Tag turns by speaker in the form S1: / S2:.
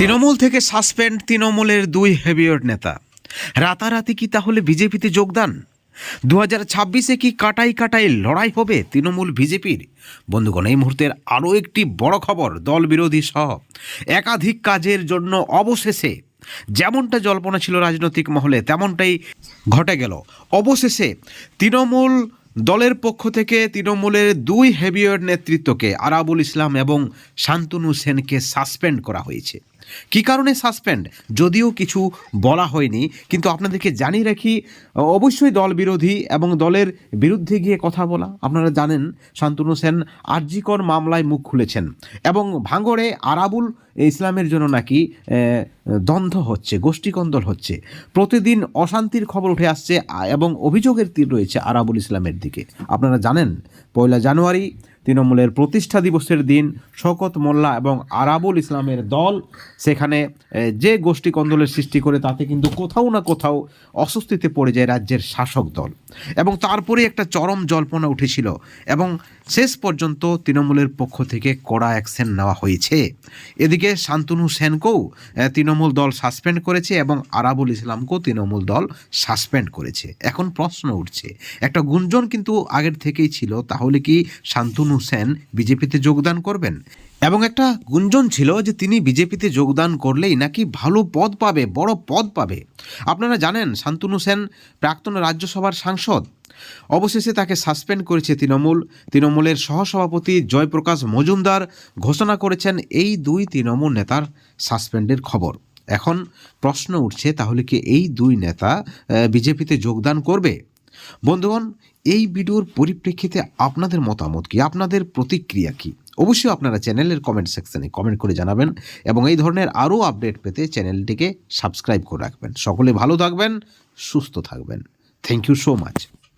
S1: তৃণমূল থেকে সাসপেন্ড তৃণমূলের দুই হেভিওয়েট নেতা। রাতারাতি কি তাহলে বিজেপিতে যোগদান? দু হাজার ছাব্বিশে কি কাটাই কাটাই লড়াই হবে তৃণমূল বিজেপির? বন্ধুগণ, এই মুহূর্তের আরও একটি বড় খবর দল বিরোধী সহ। একাধিক কাজের জন্য অবশেষে যেমনটা জল্পনা ছিল রাজনৈতিক মহলে, তেমনটাই ঘটে গেল। অবশেষে তৃণমূল দলের পক্ষ থেকে তৃণমূলের দুই হেভিওয়েট নেতৃত্বকে আরাবুল ইসলাম এবং শান্তনু সেনকে সাসপেন্ড করা হয়েছে। কী কারণে সাসপেন্ড যদিও কিছু বলা হয়নি, কিন্তু আপনাদেরকে জানিয়ে রাখি, অবশ্যই দল বিরোধী এবং দলের বিরুদ্ধে গিয়ে কথা বলা। আপনারা জানেন, শান্তনু সেন আরজিকর মামলায় মুখ খুলেছেন এবং ভাঙড়ে আরাবুল ইসলামের জন্য নাকি দ্বন্দ্ব হচ্ছে, গোষ্ঠীকন্দল হচ্ছে। প্রতিদিন অশান্তির খবর উঠে আসছে, এবং অভিযোগের তীর রয়েছে আরাবুল ইসলামের দিকে। আপনারা জানেন, পয়লা জানুয়ারি তৃণমূলের প্রতিষ্ঠা দিবসের দিন শকত মোল্লা এবং আরাবুল ইসলামের দল সেখানে যে গোষ্ঠী কন্দলের সৃষ্টি করে তাতে কিন্তু কোথাও না কোথাও অস্বস্তিতে পড়ে যায় রাজ্যের শাসক দল। এবং তারপরে একটা চরম জল্পনা উঠেছিল এবং শেষ পর্যন্ত তৃণমূলের পক্ষ থেকে কড়া অ্যাকশন নেওয়া হয়েছে। এদিকে শান্তনু সেনকেও তৃণমূল দল সাসপেন্ড করেছে এবং আরাবুল ইসলামকেও তৃণমূল দল সাসপেন্ড করেছে। এখন প্রশ্ন উঠছে, একটা গুঞ্জন কিন্তু আগের থেকেই ছিল, তাহলে কি শান্তনু সেন বিজেপিতে যোগদান করবেন? এবং একটা গুঞ্জন ছিল যে তিনি বিজেপিতে যোগদান করলেই নাকি ভালো পদ পাবে, বড় পদ পাবে। আপনারা জানেন শান্তনু সেন প্রাক্তন রাজ্যসভার সাংসদ। অবশেষে তাকে সাসপেন্ড করেছে তৃণমূল। তৃণমূলের সহসভাপতি জয়প্রকাশ মজুমদার ঘোষণা করেছেন, এই দুই তৃণমূল নেতার সাসপেন্ডের খবর। এখন প্রশ্ন উঠছে, তাহলে কি এই দুই নেতা বিজেপিতে যোগদান করবে? বন্ধুগণ এই ভিডিওর পরিপ্রেক্ষিতে আপনাদের মতামত কি? আপনাদের প্রতিক্রিয়া কি? অবশ্যই আপনারা চ্যানেলের কমেন্ট সেকশানে কমেন্ট করে জানাবেন এবং এই ধরনের আরও আপডেট পেতে চ্যানেলটিকে সাবস্ক্রাইব করে রাখবেন। সকলে ভালো থাকবেন, সুস্থ থাকবেন। Thank you so much